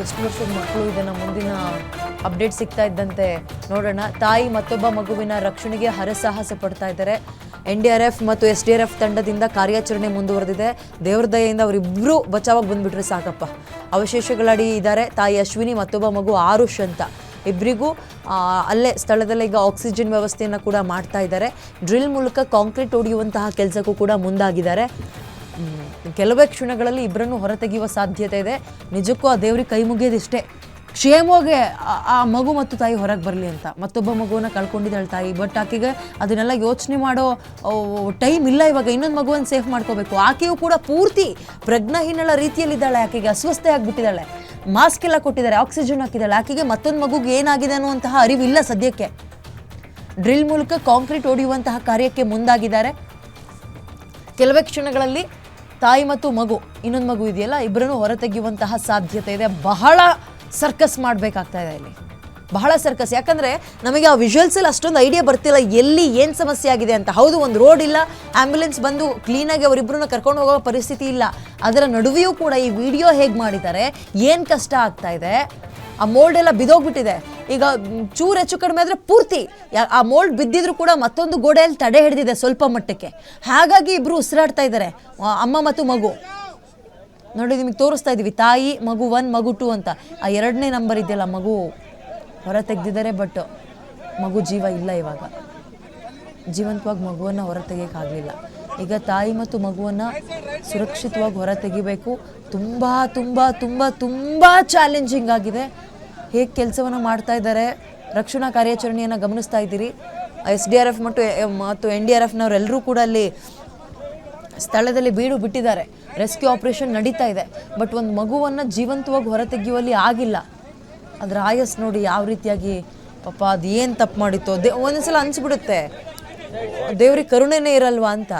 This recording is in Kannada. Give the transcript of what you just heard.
ಎಷ್ಟು ವರ್ಷದ ಮಕ್ಕಳು ಇದನ್ನು ಮುಂದಿನ ಅಪ್ಡೇಟ್ ಸಿಗ್ತಾ ಇದ್ದಂತೆ ನೋಡೋಣ. ತಾಯಿ ಮತ್ತೊಬ್ಬ ಮಗುವಿನ ರಕ್ಷಣೆಗೆ ಹರಸಾಹಸ ಪಡ್ತಾ ಇದ್ದಾರೆ. ಎನ್ ಡಿ ಆರ್ ಎಫ್ ಮತ್ತು ಎಸ್ ಡಿ ಆರ್ ಎಫ್ ತಂಡದಿಂದ ಕಾರ್ಯಾಚರಣೆ ಮುಂದುವರೆದಿದೆ. ದೇವ್ರ ದಯೆಯಿಂದ ಅವರಿಬ್ಬರು ಬಚಾವಾಗಿ ಬಂದುಬಿಟ್ರೆ ಸಾಕಪ್ಪ. ಅವಶೇಷಗಳಡಿ ಇದ್ದಾರೆ. ತಾಯಿ ಅಶ್ವಿನಿ, ಮತ್ತೊಬ್ಬ ಮಗು ಆರುಷ್ ಅಂತ. ಇಬ್ಬರಿಗೂ ಅಲ್ಲೇ ಸ್ಥಳದಲ್ಲೇ ಈಗ ಆಕ್ಸಿಜನ್ ವ್ಯವಸ್ಥೆಯನ್ನು ಕೂಡ ಮಾಡ್ತಾ ಇದ್ದಾರೆ. ಡ್ರಿಲ್ ಮೂಲಕ ಕಾಂಕ್ರೀಟ್ ಹೊಡೆಯುವಂತಹ ಕೆಲಸಕ್ಕೂ ಕೂಡ ಮುಂದಾಗಿದ್ದಾರೆ. ಕೆಲವೇ ಕ್ಷಣಗಳಲ್ಲಿ ಇಬ್ಬರನ್ನು ಹೊರತೆಗೆಯುವ ಸಾಧ್ಯತೆ ಇದೆ. ನಿಜಕ್ಕೂ ಆ ದೇವ್ರಿಗೆ ಕೈ ಮುಗಿಯೋದಿಷ್ಟೇ ಕ್ಷೇಮವಾಗಿ ಆ- ಮಗು ಮತ್ತು ತಾಯಿ ಹೊರಗೆ ಬರಲಿ ಅಂತ. ಮತ್ತೊಬ್ಬ ಮಗುವನ್ನ ಕಳ್ಕೊಂಡಿದ್ದಾಳೆ ತಾಯಿ. ಬಟ್ ಆಕೆಗೆ ಅದನ್ನೆಲ್ಲ ಯೋಚನೆ ಮಾಡೋ ಟೈಮ್ ಇಲ್ಲ ಇವಾಗ. ಇನ್ನೊಂದು ಮಗುವನ್ನು ಸೇಫ್ ಮಾಡ್ಕೋಬೇಕು. ಆಕೆಯು ಕೂಡ ಪೂರ್ತಿ ಪ್ರಜ್ಞಾಹೀನಳ ರೀತಿಯಲ್ಲಿದ್ದಾಳೆ. ಆಕೆಗೆ ಅಸ್ವಸ್ಥೆ ಆಗಿಬಿಟ್ಟಿದ್ದಾಳೆ. ಮಾಸ್ಕ್ ಎಲ್ಲ ಕೊಟ್ಟಿದ್ದಾರೆ. ಆಕ್ಸಿಜನ್ ಹಾಕಿದ್ದಾಳೆ. ಆಕೆಗೆ ಮತ್ತೊಂದು ಮಗುಗೆ ಏನಾಗಿದೆ ಅನ್ನುವಂತಹ ಅರಿವಿಲ್ಲ ಸದ್ಯಕ್ಕೆ. ಡ್ರಿಲ್ ಮೂಲಕ ಕಾಂಕ್ರೀಟ್ ಹೊಡೆಯುವಂತಹ ಕಾರ್ಯಕ್ಕೆ ಮುಂದಾಗಿದ್ದಾರೆ. ಕೆಲವೇ ಕ್ಷಣಗಳಲ್ಲಿ ತಾಯಿ ಮತ್ತು ಮಗು, ಇನ್ನೊಂದು ಮಗು ಇದೆಯಲ್ಲ ಇಬ್ಬರನ್ನು ಹೊರತೆಗೆಯುವಂತಹ ಸಾಧ್ಯತೆ ಇದೆ. ಬಹಳ ಸರ್ಕಸ್ ಮಾಡಬೇಕಾಗ್ತಾ ಇದೆ ಇಲ್ಲಿ. ಬಹಳ ಸರ್ಕಸ್. ಯಾಕಂದ್ರೆ ನಮಗೆ ಆ ವಿಜುವಲ್ಸ್ ಅಲ್ಲಿ ಅಷ್ಟೊಂದು ಐಡಿಯಾ ಬರ್ತಿಲ್ಲ, ಎಲ್ಲಿ ಏನು ಸಮಸ್ಯೆ ಆಗಿದೆ ಅಂತ. ಹೌದು, ಒಂದು ರೋಡ್ ಇಲ್ಲ ಆಂಬ್ಯುಲೆನ್ಸ್ ಬಂದು ಕ್ಲೀನಾಗಿ ಅವರಿಬ್ಬರನ್ನ ಕರ್ಕೊಂಡು ಹೋಗೋ ಪರಿಸ್ಥಿತಿ ಇಲ್ಲ. ಅದರ ನಡುವೆಯೂ ಕೂಡ ಈ ವಿಡಿಯೋ ಹೇಗೆ ಮಾಡಿದ್ದಾರೆ, ಏನು ಕಷ್ಟ ಆಗ್ತಾ ಇದೆ, ಆ ಮೋಲ್ಡ್ ಎಲ್ಲ ಬಿದೋಗ್ಬಿಟ್ಟಿದೆ. ಈಗ ಚೂರು ಹೆಚ್ಚು ಕಡಿಮೆ ಆದರೆ ಪೂರ್ತಿ ಆ ಮೋಲ್ಡ್ ಬಿದ್ದಿದ್ರು ಕೂಡ ಮತ್ತೊಂದು ಗೋಡೆಯಲ್ಲಿ ತಡೆ ಹಿಡಿದಿದೆ ಸ್ವಲ್ಪ ಮಟ್ಟಕ್ಕೆ. ಹಾಗಾಗಿ ಇಬ್ಬರು ಉಸಿರಾಡ್ತಾ ಇದ್ದಾರೆ ಅಮ್ಮ ಮತ್ತು ಮಗು. ನೋಡಿ, ನಿಮಗೆ ತೋರಿಸ್ತಾ ಇದ್ದೀವಿ ತಾಯಿ, ಮಗು ಒನ್, ಮಗು ಟು ಅಂತ. ಆ ಎರಡನೇ ನಂಬರ್ ಇದೆಯಲ್ಲ, ಮಗು ಹೊರ ತೆಗೆದಿದ್ದಾರೆ ಬಟ್ ಮಗು ಜೀವ ಇಲ್ಲ ಇವಾಗ. ಜೀವಂತವಾಗಿ ಮಗುವನ್ನು ಹೊರ ತೆಗಿಯೋಕ್ಕಾಗಲಿಲ್ಲ ಈಗ ತಾಯಿ ಮತ್ತು ಮಗುವನ್ನು ಸುರಕ್ಷಿತವಾಗಿ ಹೊರ ತೆಗಿಬೇಕು ತುಂಬ ತುಂಬ ತುಂಬ ತುಂಬ ಚಾಲೆಂಜಿಂಗ್ ಆಗಿದೆ. ಹೇಗೆ ಕೆಲಸವನ್ನು ಮಾಡ್ತಾ ಇದ್ದಾರೆ, ರಕ್ಷಣಾ ಕಾರ್ಯಾಚರಣೆಯನ್ನು ಗಮನಿಸ್ತಾ ಇದ್ದೀರಿ. ಎಸ್ ಡಿ ಆರ್ ಎಫ್ ಮತ್ತು ಮತ್ತು ಎನ್ ಡಿ ಆರ್ ಎಫ್ನವರೆಲ್ಲರೂ ಕೂಡ ಅಲ್ಲಿ ಸ್ಥಳದಲ್ಲಿ ಬೀಡು ಬಿಟ್ಟಿದ್ದಾರೆ. ರೆಸ್ಕ್ಯೂ ಆಪರೇಷನ್ ನಡೀತಾ ಇದೆ. ಬಟ್ ಒಂದು ಮಗುವನ್ನು ಜೀವಂತವಾಗಿ ಹೊರತೆಗೆಯುವಲ್ಲಿ ಆಗಿಲ್ಲ. ಅದರ ಆಯಸ್ ನೋಡಿ ಯಾವ ರೀತಿಯಾಗಿ ಪಾಪ ಅದು ಏನು ತಪ್ಪು ಮಾಡಿತ್ತು, ದೇ, ಒಂದೊಂದ್ಸಲ ಅನಿಸ್ಬಿಡುತ್ತೆ. ದೇವ್ರಿಗೆ ಕರುಣೆನೇ ಇರಲ್ವಾ ಅಂತ.